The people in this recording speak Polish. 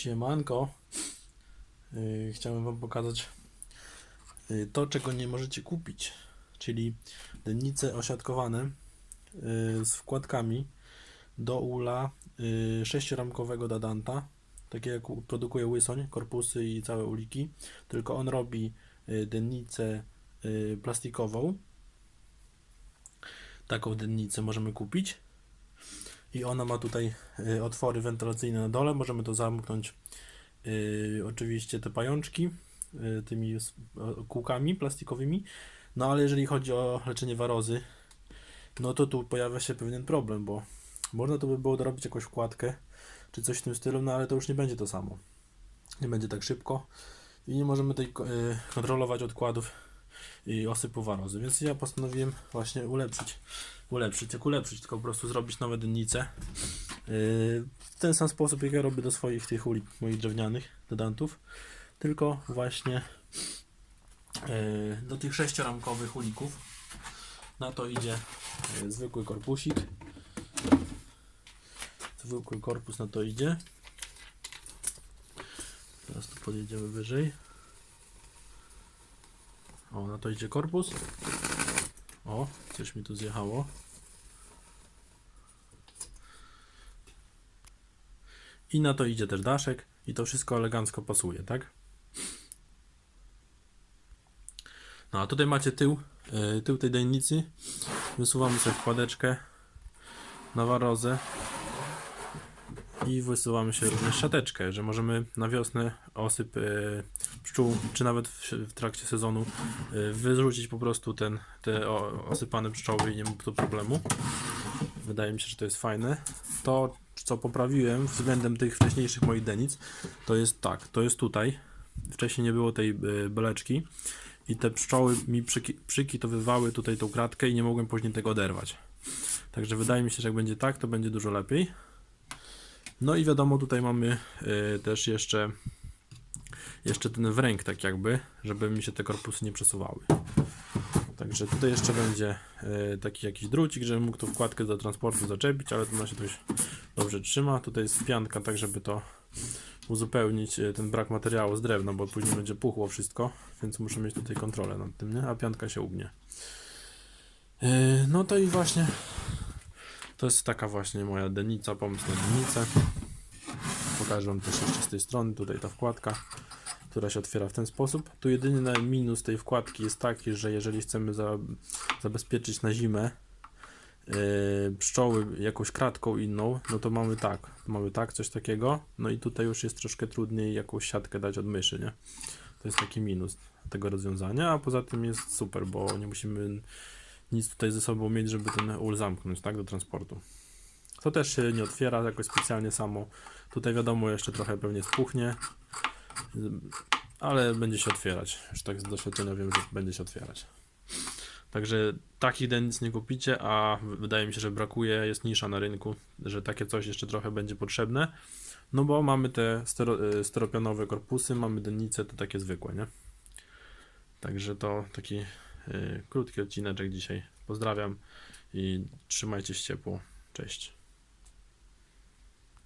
Siemanko. Yy, chciałem Wam pokazać yy, to, czego nie możecie kupić, czyli dennice osiadkowane yy, z wkładkami do ula yy, sześcioramkowego Dadanta, takie jak produkuje Łysoń, korpusy i całe uliki, tylko on robi dennicę plastikową. Taką dennicę możemy kupić. I ona ma tutaj y, otwory wentylacyjne na dole. Możemy to zamknąć y, oczywiście te pajączki y, tymi kółkami plastikowymi. No ale jeżeli chodzi o leczenie warozy, no to tu pojawia się pewien problem, bo można to by było dorobić jakąś wkładkę czy coś w tym stylu, no ale to już nie będzie to samo. Nie będzie tak szybko i nie możemy y, kontrolować odkładów i osypu więc ja postanowiłem właśnie ulepszyć, ulepszyć, jak ulepszyć, tylko po prostu zrobić nowe dennice Yy, w ten sam sposób, jak ja robię do swoich tych ulik moich drewnianych dodantów, tylko właśnie yy, do tych sześcioramkowych ulików. Na to idzie yy, zwykły korpusik. Zwykły korpus na to idzie. Teraz tu podjedziemy wyżej. O, na to idzie korpus. O, coś mi tu zjechało. I na to idzie też daszek i to wszystko elegancko pasuje, tak? No a tutaj macie tył, yy, tył tej dajnicy. Wysuwamy sobie wkładeczkę na warozę i wysuwamy się również szateczkę, że możemy na wiosnę osyp yy, pszczół, czy nawet w, w trakcie sezonu yy, wyrzucić po prostu ten, te o, osypane pszczoły i nie ma tu problemu. Wydaje mi się, że to jest fajne. To, co poprawiłem względem tych wcześniejszych moich denic, to jest tak, to jest tutaj. Wcześniej nie było tej y, beleczki i te pszczoły mi przyki, przykitowywały tutaj tą kratkę i nie mogłem później tego oderwać. Także wydaje mi się, że jak będzie tak, to będzie dużo lepiej. No i wiadomo, tutaj mamy y, też jeszcze jeszcze ten wręk tak jakby, żeby mi się te korpusy nie przesuwały. Także tutaj jeszcze będzie e, taki jakiś drucik, żebym mógł tą wkładkę do transportu zaczepić, ale ona się dość dobrze trzyma. Tutaj jest pianka, tak żeby to uzupełnić e, ten brak materiału z drewna, bo później będzie puchło wszystko, więc muszę mieć tutaj kontrolę nad tym, nie? A pianka się ugnie. E, no to i właśnie to jest taka właśnie moja denica, pomysł na denicę. Pokażę Wam też jeszcze z tej strony, tutaj ta wkładka która się otwiera w ten sposób. Tu jedyny minus tej wkładki jest taki, że jeżeli chcemy za, zabezpieczyć na zimę yy, pszczoły jakąś kratką inną, no to mamy tak, mamy tak, coś takiego, no i tutaj już jest troszkę trudniej jakąś siatkę dać od myszy, nie? To jest taki minus tego rozwiązania, a poza tym jest super, bo nie musimy nic tutaj ze sobą mieć, żeby ten ul zamknąć, tak, do transportu. To też się nie otwiera jakoś specjalnie samo. Tutaj wiadomo, jeszcze trochę pewnie spuchnie, ale będzie się otwierać. Już tak z doświadczenia wiem, że będzie się otwierać. Także takich dennic nie kupicie, a wydaje mi się, że brakuje, jest nisza na rynku, że takie coś jeszcze trochę będzie potrzebne. No bo mamy te stero, e, steropianowe korpusy, mamy dennice to takie zwykłe, nie? Także to taki y, krótki odcineczek dzisiaj. Pozdrawiam i trzymajcie się ciepło. Cześć.